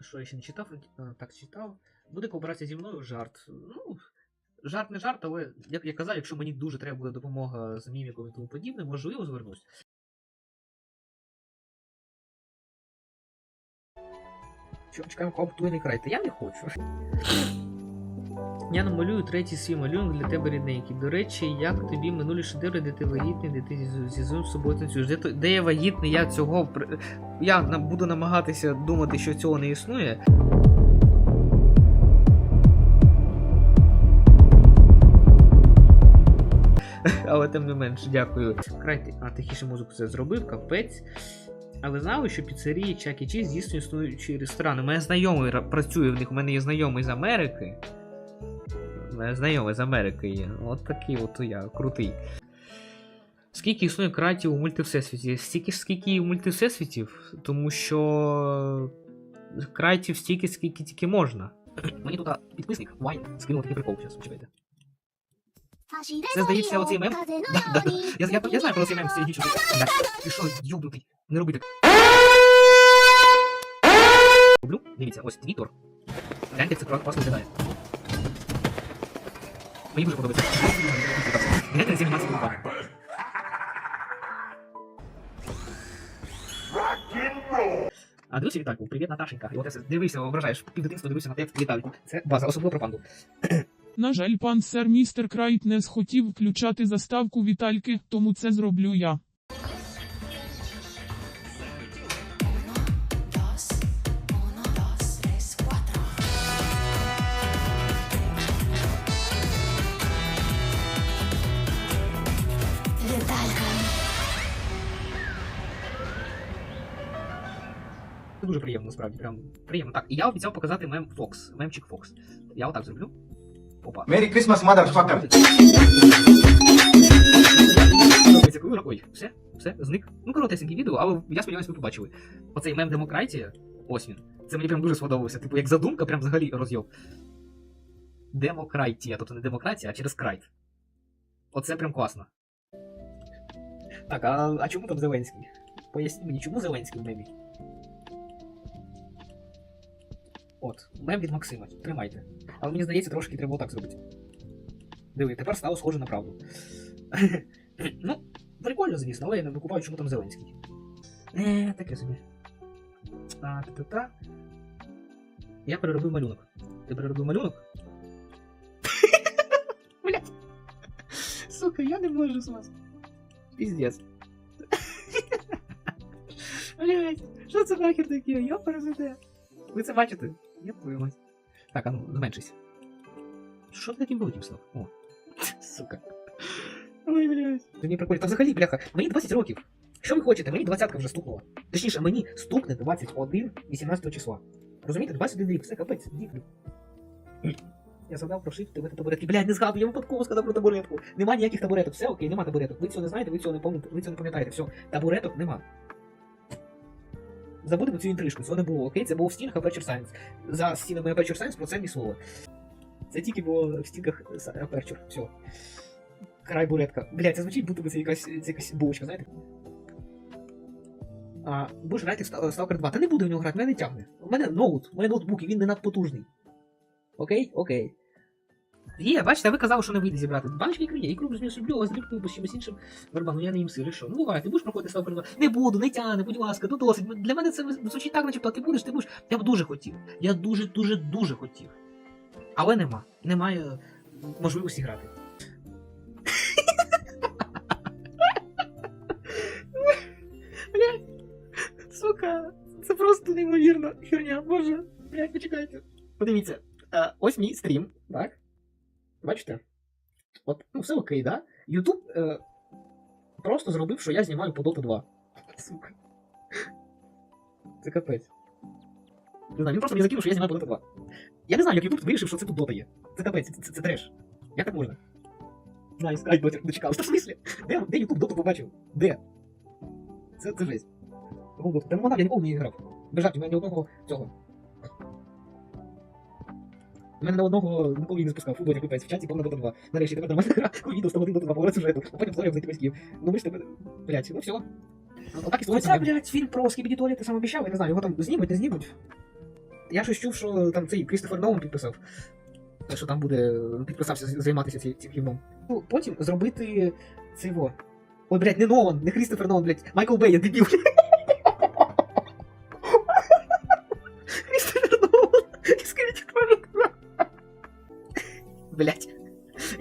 що я ще не читав, так читав. Буде колаборація зі мною жарт. Ну, жарт не жарт, але як я казав, якщо мені дуже треба буде допомога з міміком і тому подібне, можливо, звернусь. Що, чекаємо коптуйний край, та я не хочу. Я намалюю третій свій малюнок для тебе рідненький. До речі, як тобі минулі шедеври, де ти вагітний, де ти зі- собою танцюєш? Де, де я вагітний, я цього я буду намагатися думати, що цього не існує. Але тим не менш, дякую. Край, а тихіше музику це зробив, капець. А ви знали, що піцерії Чак і Чіз дійсно існуючі ресторани? У мене знайомий працює в них, у мене є знайомий з Америки. Мене знайомий з Америки є. От такий от я, крутий. Скільки існує кратів у мультивсесвіті? Стільки ж скільки і у мультивсесвітів, тому що кратів стільки, скільки тільки можна. Мені тут підписник Вайн скинув такий прикол, зараз почекайте. Це здається оцей мем? Да, да, да. Я, я, я знаю про цей мем з. Да. Ти що, йобнутий? Не роби так. Роблю? Дивіться, ось твітор. Гляньте, як це класно виглядає. Мені дуже подобається. А дивися Вітальку, привіт, Наташенька. І от я дивися, ображаєш, пів дитинства дивився на те Вітальку. Це база, особливо про панду. На жаль, пан сер містер Крайт не схотів включати заставку Вітальки, тому це зроблю я. Дуже приємно, насправді. Прям приємно. Так, і я обіцяв показати мем Фокс, мемчик Фокс. Я отак зроблю. Опа. Merry Christmas, motherfucker! Ой, все, все, зник. Ну, коротесеньке відео, але я сподіваюся, ви побачили. Оцей мем демократія, ось він. Це мені прям дуже сподобався. Типу, як задумка, прям взагалі розйоб. Демократія, тобто не демократія, а через крайт. Оце прям класно. Так, а, а чому там Зеленський? Поясніть мені, чому Зеленський в мемі? От, мем від Максима. Тримайте. Але мені здається, трошки треба отак зробити. Диви, тепер стало схоже на правду. ну, прикольно, звісно, але я не викупаю, чому там Зеленський. Е, таке собі. А, та-та-та. Я переробив малюнок. Ти переробив малюнок? Блять. Сука, я не можу з вас. Піздец. Блять, що це нахер таке? Я перезаде. Ви це бачите? Я мать. Так, а ну, зменшись. Що ти таким великим став? О. Сука. Ой, блядь. Мені прикольно. Та взагалі, бляха, мені 20 років. Що ви хочете? Мені 20 вже стукнуло. Точніше, мені стукне 21 18 числа. Розумієте, 21 рік, все капець, діплю. Я згадав про шифт тебе табуретки. Блядь, не згадую, я випадково згадав про табуретку. Нема ніяких табуреток. Все окей, нема табуреток. Ви цього не знаєте, ви цього не пам'ятаєте, ви цього не пам'ятаєте. Все, табуреток нема. Забудемо цю інтрижку, цього не було, окей? Це було в стінах Aperture Science. За стінами Aperture Science про це ні слова. Це тільки було в стінках Aperture. Все. Край буретка. Блядь, це звучить, будто це якась, це якась булочка, знаєте? А, будеш грати в Stalker 2. Та не буду в нього грати, мене не тягне. У мене ноут, у мене ноутбук, і він не надпотужний. Окей? Окей. Є, бачите, ви казали, що не вийде зібрати. Баночки ікри є, ікру без люблю, а з дрібкою з чимось іншим. Барбан, ну я не їм сир, що? Ну буває, ти будеш проходити Stalker 2? Не буду, не тягне, будь ласка, ну досить. Для мене це звучить так, начебто, ти будеш, ти будеш. Я б дуже хотів. Я дуже, дуже, дуже хотів. Але нема. Немає можливості грати. Сука, це просто неймовірна херня, боже. Блядь, почекайте. Подивіться, е, ось мій стрім, так? Бачите? От, ну все окей, да? Ютуб е, просто зробив, що я знімаю по Dota 2. Сука. Це капець. Не знаю, він просто мені закинув, що я знімаю по Dota 2. Я не знаю, як Ютуб вирішив, що це тут Dota є. Це капець, це, це, це треш. Як так можна? Знаю, скай дотір дочекав. Що в смислі? Де, де Ютуб Доту побачив? Де? Це, це жесть. Та ну вона, я ніколи не грав. Без жартів, ні одного цього. У мене на одного ніколи не спускав. Фу, дотя пипець в чаті, повна Дота 2. Нарешті тепер нормальна гра, відео 101 Дота 2, поворот сюжету, а потім зорів знайти батьків. Ну ми ж тебе, блядь, ну все. Отак і створиться, блядь, фільм про Скібіді Туалет, ти сам обіцяв, я не знаю, його там знімуть, не знімуть. Я щось чув, що там цей Крістофер Нолан підписав. Що там буде підписався займатися цим, цим фільмом. Ну, потім зробити цього. Ой, блядь, не Нолан, не Крістофер Нолан, блядь, Майкл Бей, я дебіл.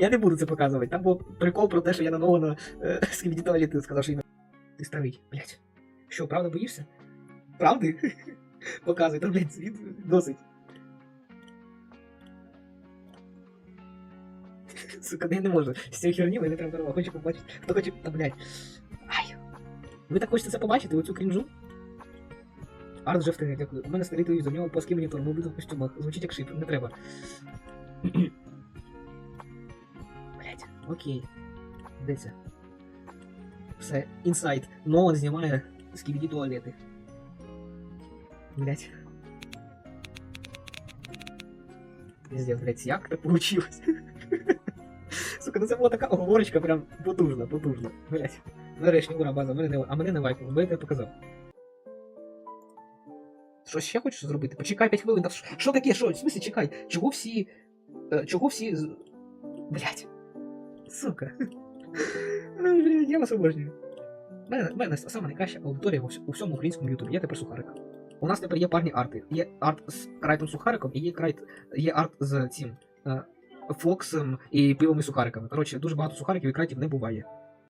Я не буду це показувати. Там був прикол про те, що я на Нолана е, скільки туалети сказав, що ім'я. Ти старий, блядь. Що, правда боїшся? Правди? Показуй, там, блядь, світ досить. Сука, я не можу. З цією херні мене прям порвало. Хочу побачити. Хто хоче. Та блядь. Ай. Ви так хочете це побачити, оцю крінжу? Арт вже встигне, дякую. У мене старий телевізор, у нього плоский монітор, ми в костюмах. Звучить як шип, не треба. Окей. Де це? Все, інсайт. Нолан знімає скібіді туалети. Блять. Пиздец, блять, як так получилось? Сука, ну це була така оговорочка прям потужна, потужна. Блять. Нарешті, ура, база, мене не, а мене не вайпнуло, бо я тебе показав. Що ще хочеш зробити? Почекай 5 хвилин. Та що таке? Що? В смысле чекай? Чого всі. е, Чого всі. Блять. Сука. Ну, блядь, я вас обожнюю. У мене, мене сама найкраща аудиторія у всьому українському ютубі. Я тепер сухарик. У нас тепер є парні арти. Є арт з крайтом сухариком і є крайт. Є арт з цим. е, Фоксом і пивом і сухариками. Коротше, дуже багато сухариків і крайтів не буває.